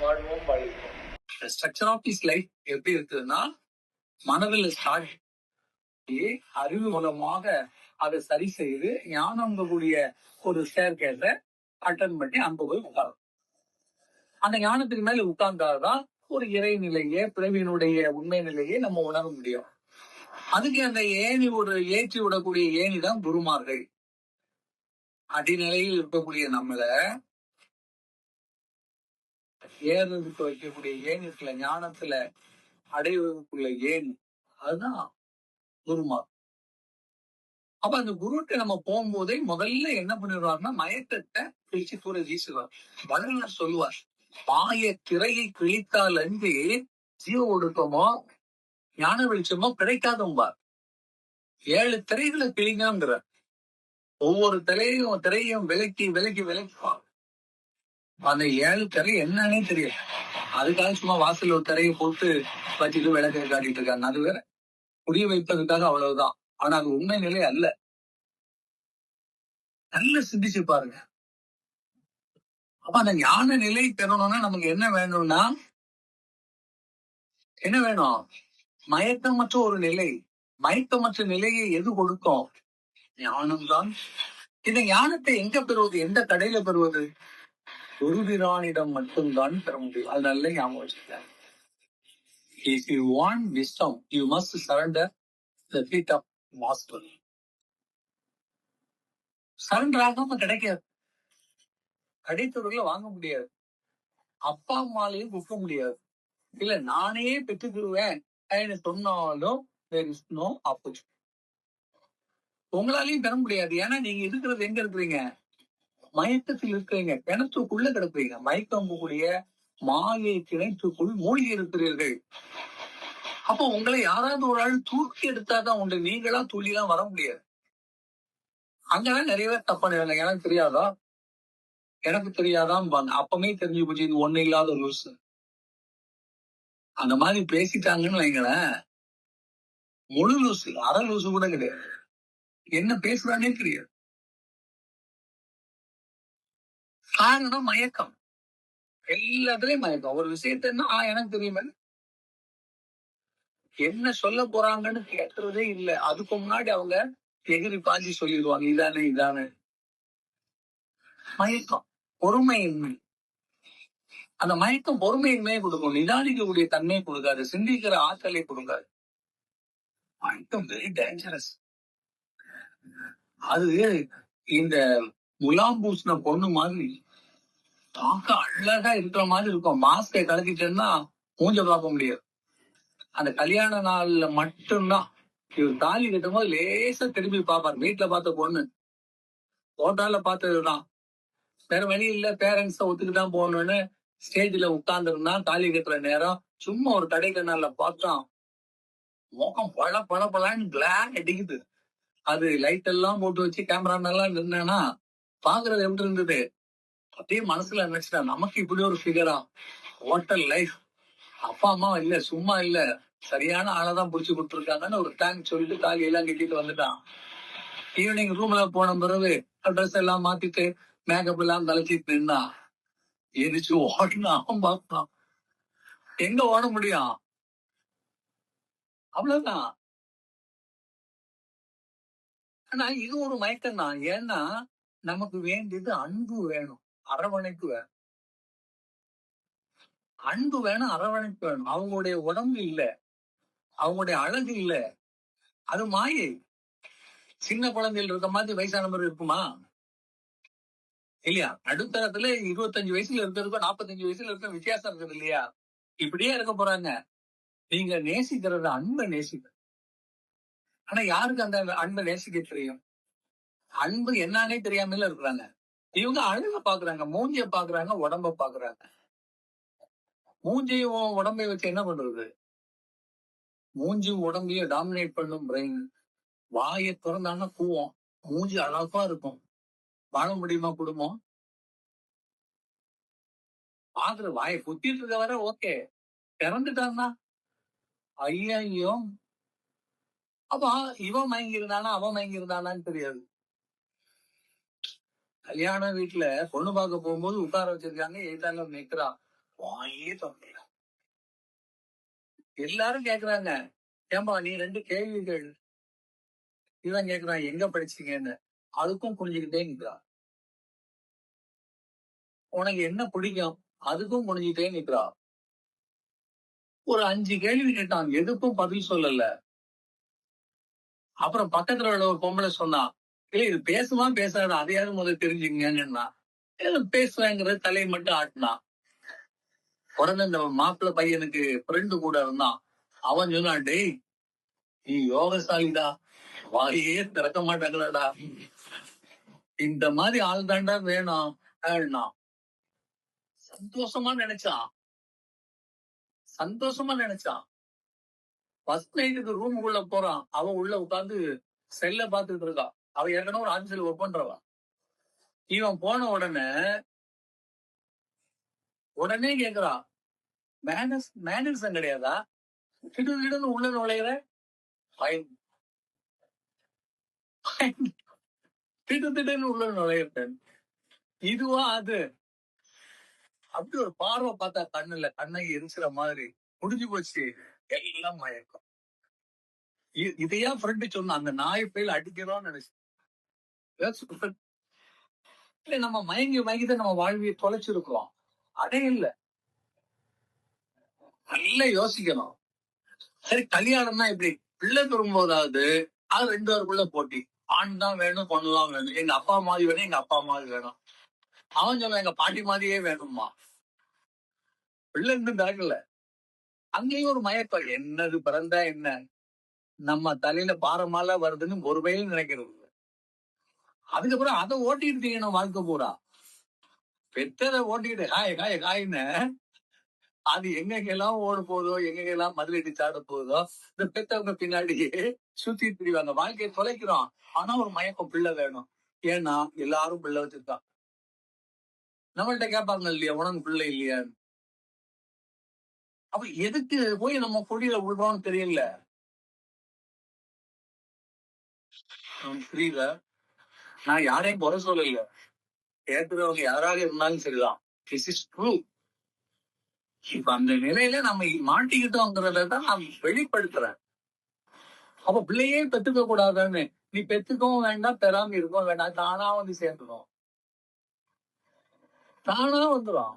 வாழ்வோம் வாழ்வோம். Structure of is life எப்படி இருக்குதுன்னா மனதில் ஸ்டார்ட் அறிவு மூலமாக அதை சரி செய்து ஞானம் கூடிய ஒரு சேர்க்கேட்ட அட்டன் பண்ணி அங்க போய் உட்காரும் அந்த ஞானத்துக்கு மேல உட்கார்ந்தாதான் ஒரு இறை நிலையே பிறவியினுடைய உண்மை நிலையை நம்ம உணர முடியும். அதுக்கு அந்த ஏணி ஒரு ஏற்றி விடக்கூடிய ஏணி தான் குருமார்கள். அடிநிலையில் இருக்கக்கூடிய நம்மள ஏறதுக்கு வைக்கக்கூடிய ஏன் இருக்குல்ல? ஞானத்துல அடைவதற்குள்ள ஏன்? அதுதான் குருமார் அப்ப அந்த குருட்டு நம்ம போகும்போதே முதல்ல என்ன பண்ணிடுவார்னா மயக்கத்தை பிரிச்சு தூர வீசுவார். வள்ளலார் சொல்லுவார் பாய திரையை கிழித்தால் அன்றி ஜீவ ஒடுக்கமோ ஞான வெளிச்சமோ கிடைக்காதும்பார். ஏழு திரைகளை கிழிங்கிறார் ஒவ்வொரு திரையும் திரையும் விலக்கி விலக்கி விலக்கிப்பார் அந்த ஏழு திரை என்னன்னே தெரியல. அதுக்காக சும்மா வாசல் ஒரு திரையை போட்டு வச்சுட்டு விளக்கை காட்டிட்டு இருக்காங்க. அது வேற. புரிய வைப்பதற்காக அவ்வளவுதான். ஆனா அது உண்மை நிலை அல்ல. நல்ல சிந்திச்சு பாருங்க. அப்ப அந்த ஞான நிலை பெறணும்னா நமக்கு என்ன வேணும்னா என்ன வேணும்? மயக்கமற்ற ஒரு நிலை. மயக்கமற்ற நிலையை எது கொடுக்கும்? ஞானம்தான். இந்த ஞானத்தை எங்க பெறுவது? எந்த கடையில பெறுவது? குருபிரானிடம் மட்டும்தான் பெற முடியும். அது நல்ல ஞாபகம் வச்சுக்கலாம் if you want wisdom you must surrender the feet of master surrender ஆகாம கிடைக்காது. கடைத்தொருல வாங்க முடியாது. அப்பா அம்மாலையும் கொடுக்க முடியாது. இல்ல நானே பெற்றுக்கிடுவேன் சொன்னாலும் there இஸ் நோ ஆப்போசிட் உங்களாலையும் பெற முடியாது. ஏன்னா நீங்க இருக்கிறது எங்க இருக்கிறீங்க? மயக்கத்தில் இருக்கிறீங்க. கிணத்துக்குள்ள கிடக்குறீங்க. மயக்கம் கூடிய மாயை கிணத்துக்குள் மூழ்கி இருக்கிறீர்கள் அப்போ உங்களை யாராவது ஒரு ஆள் தூக்கி எடுத்தாதான் உண்டு. நீங்களா துள்ளிலாம் வர முடியாது. அங்கெல்லாம் நிறைய பேர் தப்பா நினைக்கிறாங்க எனக்கு தெரியாதா? எனக்கு தெரியாதான் அப்பமே தெரிஞ்சு போச்சு. இது ஒண்ணு இல்லாத லூஸ் அந்த மாதிரி பேசிட்டாங்கன்னு வைங்களேன். முழு லூசு அரை லூசு கூட கிடையாது. என்ன பேசுறானே தெரியாது. காரணம் மயக்கம். எல்லாத்துலயும் மயக்கம். ஒரு விஷயத்தன்னா ஆ எனக்கு தெரியுமே. என்ன சொல்ல போறாங்கன்னு கேட்டுறதே இல்ல. அதுக்கு முன்னாடி அவங்க எகிரி பாஞ்சி சொல்லிடுவாங்க இதானே இதானே. மயக்கம் பொறுமையின்மை. அந்த மயக்கம் பொறுமையின்மையை கொடுக்கும். நிதானிக்கக்கூடிய தன்மையை கொடுக்காது. சிந்திக்கிற ஆற்றலை கொடுக்காது. மயக்கம் வெரி டேஞ்சரஸ் அது இந்த முலாம் பூசின பொண்ணு மாதிரி பார்க்க அழகா இருக்கிற மாதிரி இருக்கும். மாஸ்கை கலக்கிட்டேன்னா மூஞ்ச பார்க்க முடியாது. அந்த கல்யாண நாள்ல மட்டும்தான். இவர் தாலி கட்டும் போது லேசா திரும்பி பார்ப்பார். வீட்டுல பார்த்த பொண்ணு. போட்டால பார்த்ததுதான். வேற வழி இல்ல. பேரண்ட்ஸ ஒத்துக்கிட்டான் போகணும்னு ஸ்டேஜ்ல உட்கார்ந்துருந்தான் தாலி கட்டுற நேரம் சும்மா ஒரு கடைக்கு கண்ணால பார்த்தான் முகம் பழ பழ பழன்னு கிளாக் அடிக்குது. அது லைட் எல்லாம் போட்டு வச்சு கேமரா நல்லா நின்னா பாக்குறது எப்படி இருந்தது? அப்படியே மனசுல நினைச்சிட்டா நமக்கு இப்படி ஒரு ஃபிகரா ஹோட்டல் லைஃப் அப்பா அம்மா இல்ல சும்மா இல்ல. சரியான ஆளதான் புடிச்சு கொடுத்துருக்காங்கன்னு ஒரு டேங்க் சொல்லிட்டு காலி எல்லாம் கட்டிட்டு வந்துட்டான். ஈவினிங் ரூம்ல போன பிறகு ட்ரெஸ் எல்லாம் மாத்திட்டு மேக்கப் எல்லாம் தலைச்சிட்டு நின்னா எரிச்சு ஓடணும் அவன் பார்த்தான். எங்க ஓட முடியும்? அவ்வளவுதான். ஆனா இது ஒரு மயக்கம் தான் ஏன்னா நமக்கு வேண்டியது அன்பு வேணும். அரவணைப்பு வேணும். அன்பு வேணும் அரவணைப்பு வேணும். அவங்களுடைய உடம்பு இல்ல. அவங்களுடைய அழகு இல்ல. அது மாயை. சின்ன குழந்தைகள் இருக்க மாதிரி வயசானவர் இருக்குமா? இல்லையா? நடுத்தரத்துல இருபத்தஞ்சு வயசுல இருக்கிறதுக்கும் நாற்பத்தஞ்சு வயசுல இருக்க வித்தியாசம் இருக்குது இல்லையா? இப்படியே இருக்க போறாங்க. நீங்க நேசிக்கிறது அன்பை நேசிக்க ஆனா யாருக்கு அந்த அன்பை நேசிக்க தெரியும்? அன்பு என்னன்னே தெரியாமல இருக்கிறாங்க. இவங்க அழக பாக்குறாங்க மூஞ்சிய பாக்குறாங்க உடம்ப பாக்குறாங்க. மூஞ்சியும் உடம்பை வச்சு என்ன பண்றது? மூஞ்சியும் உடம்பையும் டாமினேட் பண்ணும் பிரெயின் வாயை திறந்தான்னா கூவம். மூஞ்சி அழகா இருக்கும். வாழ முடியுமா குடும்பம்? ஆதரவு வாயை குத்திட்டு இருக்க வர ஓகே திறந்துட்டான்னா ஐயோ அப்ப இவன் மயங்கி இருந்தானா அவன் மயங்கி இருந்தானான்னு தெரியாது. கல்யாண வீட்டுல பொண்ணு பார்க்க போகும்போது உட்கார வச்சிருக்காங்க எய்தால நிக்கிறா வாயே தொடங்கல எல்லாரும் கேக்குறாங்க ஏம்பா நீ ரெண்டு கேள்விகள். இவன் கேக்குறான் எங்க படிச்சீங்கன்னு? அதுக்கும் புரிஞ்சுக்கிட்டே நிக்கிறா. உனக்கு என்ன பிடிக்கும்? அதுக்கும் புரிஞ்சுக்கிட்டே நிக்கிறா. ஒரு அஞ்சு கேள்வி கேட்டான் எதுக்கும் பதில் சொல்லல. அப்புறம் பக்கத்துல உள்ள ஒரு பொம்பளை சொன்னா இல்ல இது பேசுமா பேசாத அதையாவது முதல்ல தெரிஞ்சுங்கன்னு பேசுவேங்கிற தலையை மட்டும் ஆட்டினான் பிறந்த இந்த மாப்பிள்ள பையனுக்கு ஃப்ரெண்டு கூட இருந்தான். அவன் சொன்னான் டேய் நீ யோகசாலிடா. வாயே திறக்க மாட்டாங்கடா இந்த மாதிரி ஆள் தாண்டா வேணும் அப்படின்னா சந்தோஷமா நினைச்சான். சந்தோஷமா நினைச்சான். ஃபர்ஸ்ட் நைட்டுக்கு ரூமுக்குள்ள போறான். அவன் உள்ள உட்காந்து செல்ல பாத்துட்டு இருக்கான். அவ ஏற்கனவே ஒரு ஆபீஸ்ல ஒர்க் பண்றவா இவன் போன உடனே உடனே கேக்குறான் மேனஸ் மேனர்ஸம் கிடையாதா? திடு திடுன்னு உள்ள நுழையிற? பயன் திட்டு திடு திடுன்னு உள்ள நுழையிறேன். இதுவா அது? அப்படி ஒரு பார்வை பார்த்தா கண்ணுல கண்ணை எரிச்சுற மாதிரி. முடிஞ்சு போச்சு. எல்லாம் மயக்கம். இதையா ஃப்ரெண்டு சொன்ன அந்த நாய் பேல் அடிக்கிறோம்னு நினைச்சு இல்ல நம்ம மயங்கி மயங்கி தான் நம்ம வாழ்வியை தொலைச்சிருக்கிறோம். அதே இல்ல. நல்லா யோசிக்கணும். சரி கல்யாணம்னா இப்படி பிள்ளை பெறும்போதாவது அது ரெண்டு பேருக்குள்ள போட்டி. ஆண் தான் வேணும் பொண்ணு தான் வேணும். எங்க அப்பா மாதிரி வேணும் எங்க அப்பா மாதிரி வேணும். அவன் சொல்ல எங்க பாட்டி மாதிரியே வேணுமா பிள்ளை இன்னும் பிறக்கல. அங்கேயும் ஒரு மயக்கம். என்னது பிறந்தா என்ன? நம்ம தலையில பாரமால வருதுன்னு ஒரு வயல் நினைக்கிறது. அதுக்கப்புறம் அதை ஓட்டிட்டு தெரியணும் வாழ்க்கை பூரா. பெத்ததை ஓட்டிக்கிட்டு காய் காய் காயின்னு. அது எங்கெங்கெல்லாம் ஓட போதோ எங்கெங்கெல்லாம் மதுரைட்டு சாட போதோ இந்த பெத்தவங்க பின்னாடியே சுத்தி திரிவாங்க. வாழ்க்கையை தொலைக்கிறோம். ஆனா ஒரு மயக்கம் பிள்ளை வேணும். ஏன்னா எல்லாரும் பிள்ளை வச்சிருக்கான் நம்மள்ட்ட கேட்பாங்க இல்லையா உனக்கு பிள்ளை இல்லையா அப்ப எதுக்கு போய் நம்ம குடியில விழுறோம்னு தெரியல. புரியல. நான் யாரையும் குறை சொல்லல. கேட்கிறவங்க யாராக இருந்தாலும் சரிதான். திஸ் இஸ் ட்ரூ இப்ப அந்த நிலையில நம்ம மாட்டிக்கிட்டோங்கிறத தான் நான் வெளிப்படுத்துறேன். அப்ப பிள்ளையே பெத்துக்க கூடாதுன்னு. நீ பெத்துக்கவும் வேண்டாம் பெறாம இருக்கவும் வேண்டாம். தானா வந்து சேர்ந்துடும் தானா வந்துடும்